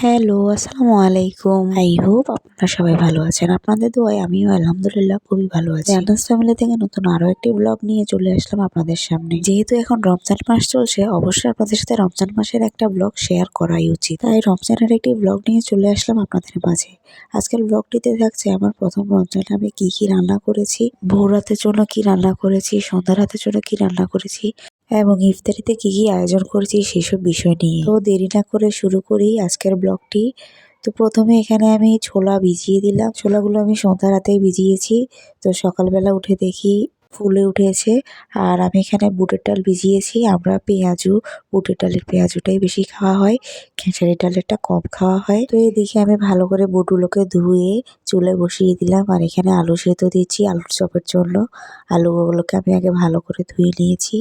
Hello আসসালামু আলাইকুম। I hope আপনারা সবাই ভালো আছেন। আপনাদের দোয়ায় আমিও আলহামদুলিল্লাহ খুবই ভালো আছি। জান্নাস ফ্যামিলি থেকে নতুন আরও একটি ব্লগ নিয়ে চলে আসলাম আপনাদের সামনে। যেহেতু এখন রমজান মাস চলছে অবশ্যই আপনাদের সাথে রমজান মাসের একটা ব্লগ শেয়ার করাই উচিত। তাই রমজানের একটি ব্লগ নিয়ে চলে আসলাম আপনাদের মাঝে। আজকের ব্লগটিতে থাকছে আমার প্রথম রমজানে আমি কি কি রান্না করেছি ভোর রাতের জন্য কি রান্না করেছি সন্ধ্যা রাতের জন্য কি রান্না করেছি এবং ইফতারিতে কি কি আয়োজন করেছি সেসব বিষয় নিয়ে। তো দেরি না করে শুরু করি আজকের ব্লগটি। তো প্রথমে এখানে আমি ছোলা ভিজিয়ে দিলাম। ছোলাগুলো আমি সন্ধ্যা রাতেই ভিজিয়েছি। তো সকালবেলা উঠে দেখি ফুলে উঠেছে। আর আমি এখানে বুটের ডাল ভিজিয়েছি। আমরা পেঁয়াজু, বুটের ডালের পেঁয়াজুটাই বেশি খাওয়া হয়। খেসারি ডালেরটা কম খাওয়া হয়। তো এদিকে আমি ভালো করে বুটগুলোকে ধুয়ে চুলে বসিয়ে দিলাম। আর এখানে আলু সেদ্ধ দিচ্ছি আলুর চপের জন্য। আলুগুলোকে আমি আগে ভালো করে ধুয়ে নিয়েছি।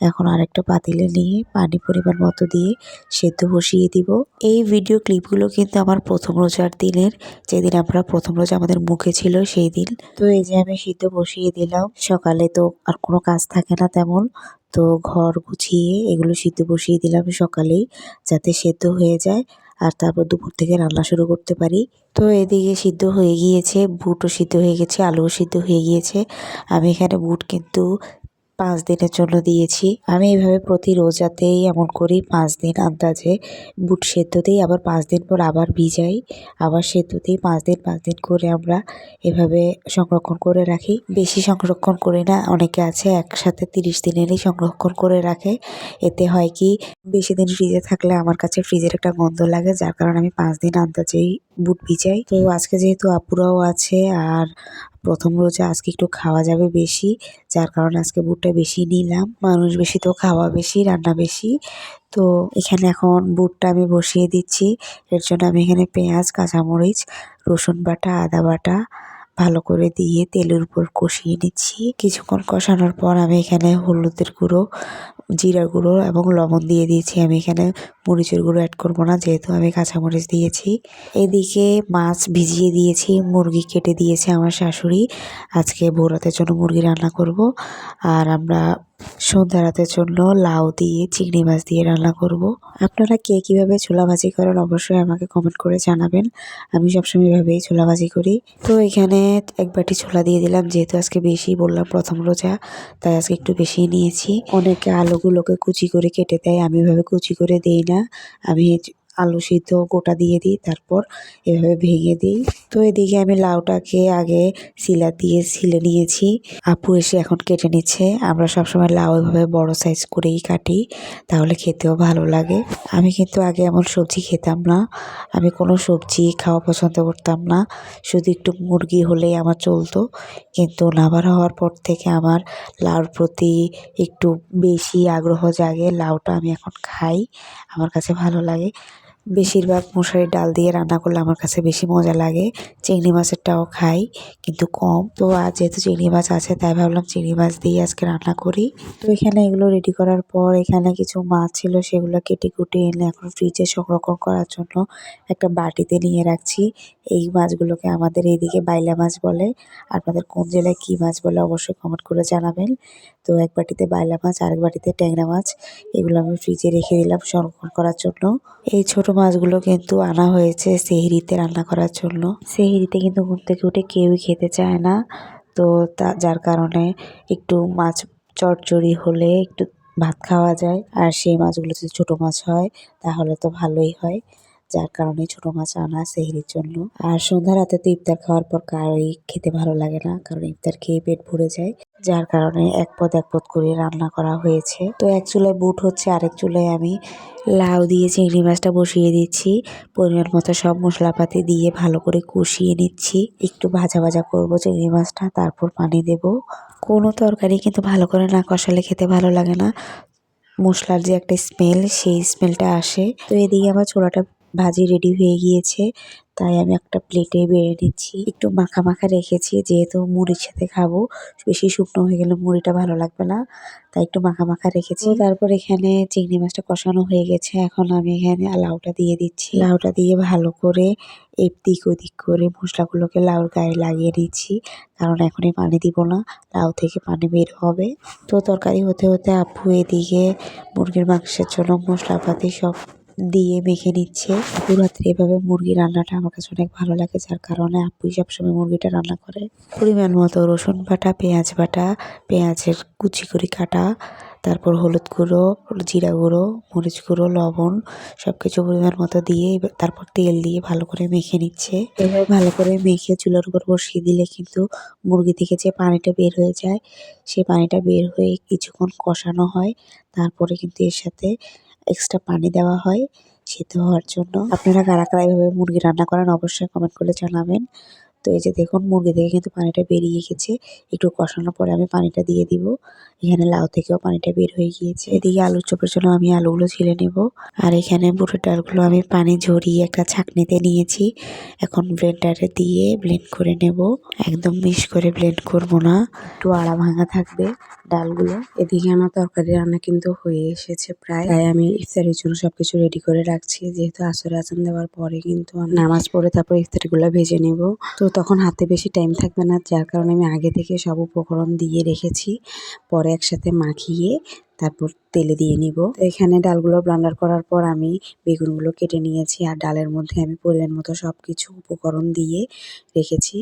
এখন আরেকটা পাতিলে নিয়ে পানি পরিমাণ মতো দিয়ে সেদ্ধ বসিয়ে দিব। এই ভিডিও ক্লিপগুলো কিন্তু আমার প্রথম রোজার দিনের। যেদিন আমরা প্রথম রোজা আমাদের মুখে ছিল সেই দিন। তো এই যে আমি সিদ্ধ বসিয়ে দিলাম। সকালে তো আর কোনো কাজ থাকে না তেমন। তো ঘর গুছিয়ে এগুলো সিদ্ধ বসিয়ে দিলাম সকালেই যাতে সেদ্ধ হয়ে যায়। আর তারপর দুপুর থেকে রান্না শুরু করতে পারি। তো এদিকে সিদ্ধ হয়ে গিয়েছে, বুটও সিদ্ধ হয়ে গেছে, আলুও সিদ্ধ হয়ে গিয়েছে। আমি এখানে বুট কিন্তু পাঁচ দিনের জন্য দিয়েছি। আমি এইভাবে প্রতি রোজাতেই এমন করি, পাঁচ দিন আন্দাজে বুট সেদ্ধ দিই, আবার পাঁচ দিন পর আবার ভিজাই, আবার সেদ্ধ দিই, পাঁচ দিন পাঁচ দিন করে আমরা এভাবে সংরক্ষণ করে রাখি। বেশি সংরক্ষণ করি না, অনেকে আছে একসাথে তিরিশ দিনেরই সংরক্ষণ করে রাখে। এতে হয় কি, বেশি দিন ফ্রিজে থাকলে আমার কাছে ফ্রিজের একটা গন্ধ লাগে, যার কারণে আমি পাঁচ দিন আন্দাজেই বুট ভিজাই। তো আজকে যেহেতু আপুরাও আছে আর প্রথম রোজা আজকে একটু খাওয়া যাবে বেশি যার কারণে আজকে বুটটা বেশি নিলাম। মানুষ বেশি তো খাওয়া বেশি রান্না বেশি। তো এখানে এখন বুটটা আমি বসিয়ে দিচ্ছি। এর জন্য আমি এখানে পেঁয়াজ কাঁচামরিচ রসুন বাটা আদা বাটা ভালো করে দিয়ে তেলের উপর কষিয়ে নিচ্ছি। কিছুক্ষণ কষানোর পর আমি এখানে হলুদের গুঁড়ো, জিরা গুঁড়ো এবং লবণ দিয়ে দিয়েছি। আমি এখানে মরিচের গুঁড়ো অ্যাড করব না, যেহেতু আমি কাঁচামরিচ দিয়েছি। এদিকে মাছ ভিজিয়ে দিয়েছি, মুরগি কেটে দিয়েছে আমার শাশুড়ি। আজকে ভোরাতের জন্য মুরগি রান্না করব। আর আমরা সন্ধ্যা রাতের জন্য লাউ দিয়ে, চিংড়ি মাছ দিয়ে রান্না করব। আপনারা কে কীভাবে ছোলা ভাজি করেন অবশ্যই আমাকে কমেন্ট করে জানাবেন। আমি সবসময় এভাবেই ছোলা ভাজি করি। তো এখানে এক বাটি ছোলা দিয়ে দিলাম, যেহেতু আজকে বেশি বললাম প্রথম রোজা, তাই আজকে একটু বেশি নিয়েছি। অনেকে আলুগুলোকে কুচি করে কেটে দেয়, আমি এভাবে কুচি করে দিই না। আমি আলু সিদ্ধ গোটা দিয়ে দিই, তারপর এভাবে ভেঙে দিই। তো এদিকে আমি লাউটাকে আগে শিলা দিয়ে ছিলে নিয়েছি। আপু এসে এখন কেটে নিচ্ছে। আমরা সবসময় লাউ এভাবে বড় সাইজ করেই কাটি, তাহলে খেতেও ভালো লাগে। আমি কিন্তু আগে এমন সবজি খেতাম না। আমি কোনো সবজি খাওয়া পছন্দ করতাম না। শুধু একটু মুরগি হলেই আমার চলতো। কিন্তু নাবার হওয়ার পর থেকে আমার লাউর প্রতি একটু বেশি আগ্রহ জাগে। লাউটা আমি এখন খাই। আমার কাছে ভালো লাগে। বেশিরভাগ মশারির ডাল দিয়ে রান্না করলে আমার কাছে বেশি মজা লাগে। চিংড়ি মাছেরটাও খাই, কিন্তু কম। তো আজ যেহেতু চিংড়ি মাছ আছে, তাই ভাবলাম চিংড়ি মাছ দিয়ে আজকে রান্না করি। তো এখানে এগুলো রেডি করার পর এখানে কিছু মাছ ছিল, সেগুলো কেটে কুটে এনে এখন ফ্রিজে সংরক্ষণ করার জন্য একটা বাটিতে নিয়ে রাখছি। এই মাছগুলোকে আমাদের এইদিকে বাইলা মাছ বলে, আপনাদের কোন জেলায় কী মাছ বলে অবশ্যই কমেন্ট করে জানাবেন। তো এক বাটিতে বাইলা মাছ, আরেক বাটিতে ট্যাংরা মাছ, এগুলো আমি ফ্রিজে রেখে দিলাম সংরক্ষণ করার জন্য। এই ছোট মাছগুলো কিন্তু আনা হয়েছে সেহরিতে রান্না করার জন্য। সেহরিতে কিন্তু ঘুম থেকে উঠে কেউই খেতে চায় না। তো তা, যার কারণে একটু মাছ চটচড়ি হলে একটু ভাত খাওয়া যায়। আর সেই মাছগুলো যদি ছোটো মাছ হয়, তাহলে তো ভালোই হয়। যার কারণে ছোটো মাছ আনা সেহরির জন্য। আর সন্ধ্যা রাতে তো ইফতার খাওয়ার পর কারোই খেতে ভালো লাগে না, কারণ ইফতার খেয়ে পেট ভরে যায়, যার কারণে এক পদ এক পদ করে রান্না করা হয়েছে। তো এক চুলায় বুট হচ্ছে, আরেক চুলায় আমি লাউ দিয়ে চিংড়ি মাছটা বসিয়ে দিচ্ছি। পরিমাণ মতো সব মশলাপাতি দিয়ে ভালো করে কষিয়ে নিচ্ছি। একটু ভাজা ভাজা করব চিংড়ি মাছটা, তারপর পানি দেব। কোনো তরকারি কিন্তু ভালো করে না কষালে খেতে ভালো লাগে না। মশলার যে একটা স্মেল, সেই স্মেলটা আসে। তো এদিকে আমার ছোলাটা ভাজি রেডি হয়ে গিয়েছে। তাই আমি একটা প্লেটে বেড়ে নিচ্ছি। একটু মাখা মাখা রেখেছি যেহেতু মুড়ির সাথে খাব। বেশি শুকনো হয়ে গেলে মুড়িটা ভালো লাগবে না। তাই একটু মাখা মাখা রেখেছি। তারপর এখানে চিংড়ি মাছটা কষানো হয়ে গেছে। এখন আমি এখানে লাউটা দিয়ে দিচ্ছি। লাউটা দিয়ে ভালো করে এদিক ওদিক করে মশলাগুলোকে লাউর গায়ে লাগিয়ে নিচ্ছি। কারণ এখনই পানি দিব না। লাউ থেকে পানি বের হবে। তো তরকারি হতে হতে আপু এদিকে মুরগির মাংসের জন্য মশলাপাতি সব দিয়ে মেখে নিচ্ছে। পুরাত্রি এভাবে মুরগি রান্নাটা আমার কাছে অনেক ভালো লাগে, যার কারণে আপুই সবসময় মুরগিটা রান্না করে। পরিমাণ মতো রসুন বাটা, পেঁয়াজ বাটা, পেঁয়াজের কুচি করে কাটা, তারপর হলুদ গুঁড়ো, জিরা গুঁড়ো, মরিচ গুঁড়ো, লবণ সব কিছু পরিমাণ মতো দিয়ে তারপর তেল দিয়ে ভালো করে মেখে নিচ্ছে। এভাবে ভালো করে মেখে চুলার উপর বসিয়ে দিলে কিন্তু মুরগি থেকে যে পানিটা বের হয়ে যায় সেই পানিটা বের হয়ে কিছুক্ষণ কষানো হয়। তারপরে কিন্তু এর সাথে এক্সট্রা পানি দেওয়া হয় সিদ্ধ হওয়ার জন্য। আপনারা কারা কারা এভাবে মুরগি রান্না করেন অবশ্যই কমেন্ট করে জানাবেন। তো এই যে দেখুন, মুরগি থেকে কিন্তু পানিটা বেরিয়ে গেছে। একটু কষানোর পরে আমি পানিটা দিয়ে দিব। এখানে লাউ থেকেও পানিটা বের হয়ে গিয়েছে। এদিকে আলুর চোপের জন্য আমি আলুগুলো ছিলে নেব। আর এখানে বুটের ডালগুলো আমি পানি ঝরিয়ে একটা ছাঁকনিতে নিয়েছি। এখন ব্লেন্ডারে দিয়ে ব্লেন্ড করে নেব। একদম মিশ করে ব্লেন্ড করব না। একটু আড়া ভাঙা থাকবে ডালগুলো। এদিকে আমার তরকারি রান্না কিন্তু হয়ে এসেছে প্রায়। তাই আমি ইফতারের জন্য সবকিছু রেডি করে রাখছি। যেহেতু আসরে আজান দেওয়ার পরে কিন্তু নামাজ পড়ে তারপর ইফতারিগুলো ভেজে নেব। তো তখন হাতে বেশি টাইম থাকবে না, যার কারণে আমি আগে থেকে সব উপকরণ দিয়ে রেখেছি। পরে একসাথে মাখিয়ে তারপর তেলে দিয়ে নিব। এখানে ডালগুলো ব্লান্ডার করার পর আমি বেগুনগুলো কেটে নিয়েছি আর ডালের মধ্যে আমি পরিমাণ মতো সব কিছু উপকরণ দিয়ে রেখেছি।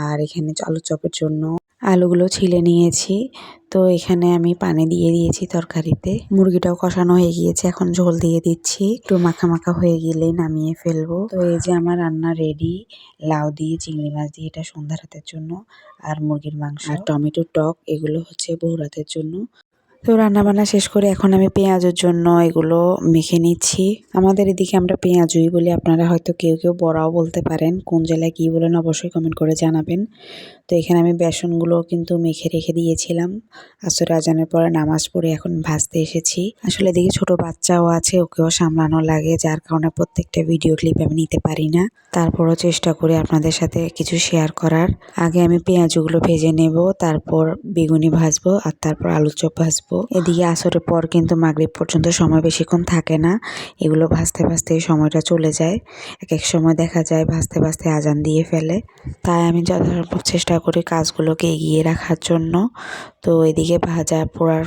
আর এখানে আলু চপের জন্য আলুগুলো ছিলে নিয়েছি। তো এখানে আমি পানি দিয়ে দিয়েছি তরকারিতে। মুরগিটাও কষানো হয়ে গিয়েছে, এখন ঝোল দিয়ে দিচ্ছি। একটু মাখা মাখা হয়ে গেলে নামিয়ে ফেলব। তো এই যে আমার রান্না রেডি লাউ দিয়ে, চিংড়ি মাছ দিয়ে, এটা সন্ধ্যা রাতের জন্য, আর মুরগির মাংস। আর টমেটো টক, এগুলো হচ্ছে বহু রাতের জন্য। তো রান্না বান্না শেষ করে এখন আমি পেঁয়াজের জন্য এগুলো মেখে নিচ্ছি। আমাদের এদিকে আমরা পেঁয়াজই বলি, আপনারা হয়তো কেউ কেউ বড়াও বলতে পারেন। কোন জেলায় কী বলেন অবশ্যই কমেন্ট করে জানাবেন। তো এখানে আমি বেসনগুলো কিন্তু মেখে রেখে দিয়েছিলাম। আসর আজানের পরে নামাজ পড়ে এখন ভাজতে এসেছি। আসলে এদিকে ছোট বাচ্চাও আছে, ওকেও সামলানো লাগে, যার কারণে প্রত্যেকটা ভিডিও ক্লিপ আমি নিতে পারি না। তারপরও চেষ্টা করি আপনাদের সাথে কিছু শেয়ার করার। আগে আমি পেঁয়াজগুলো ভেজে নেব, তারপর বেগুনি ভাজবো, আর তারপর আলুর চপ ভাজবো। এদিকে আসরের পর কিন্তু মাগরিব পর্যন্ত সময় বেশিক্ষণ থাকে না। এগুলো ভাজতে ভাজতে সময়টা চলে যায়। এক এক সময় দেখা যায় ভাজতে ভাজতে আজান দিয়ে ফেলে। তাই আমি যথাসম্ভব চেষ্টা করি কাজগুলোকে এগিয়ে রাখার জন্য। তো এদিকে ভাজা পোড়ার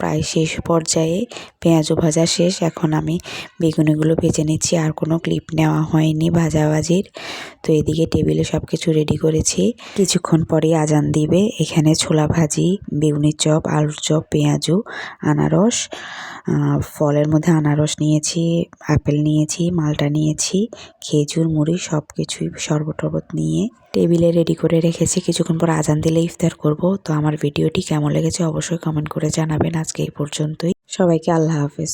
প্রায় শেষ পর্যায়ে পেঁয়াজও ভাজা শেষ। এখন আমি বেগুনিগুলো ভেজে নিচ্ছি, আর কোনো ক্লিপ নেওয়া হয়নি ভাজাভাজির। তো এদিকে টেবিলে সব কিছু রেডি করেছি। কিছুক্ষণ পরে আজান দিবে। এখানে ছোলা ভাজি, বেগুনির চপ, আলুর চপ, পেঁয়াজু, আনারস ফলের মধ্যে আনারস নিয়েছি, আপেল নিয়েছি, মালটা নিয়েছি, খেজুর, মুড়ি সব কিছুই শরবত টরবত নিয়ে টেবিলে রেডি করে রেখেছি। কিছুক্ষণ পর আজান দিলে ইফতার করব। তো আমার ভিডিওটি কেমন লেগেছে অবশ্যই কমেন্ট করে জানাবেন। আজকে এই পর্যন্তই। সবাইকে আল্লাহ হাফেজ।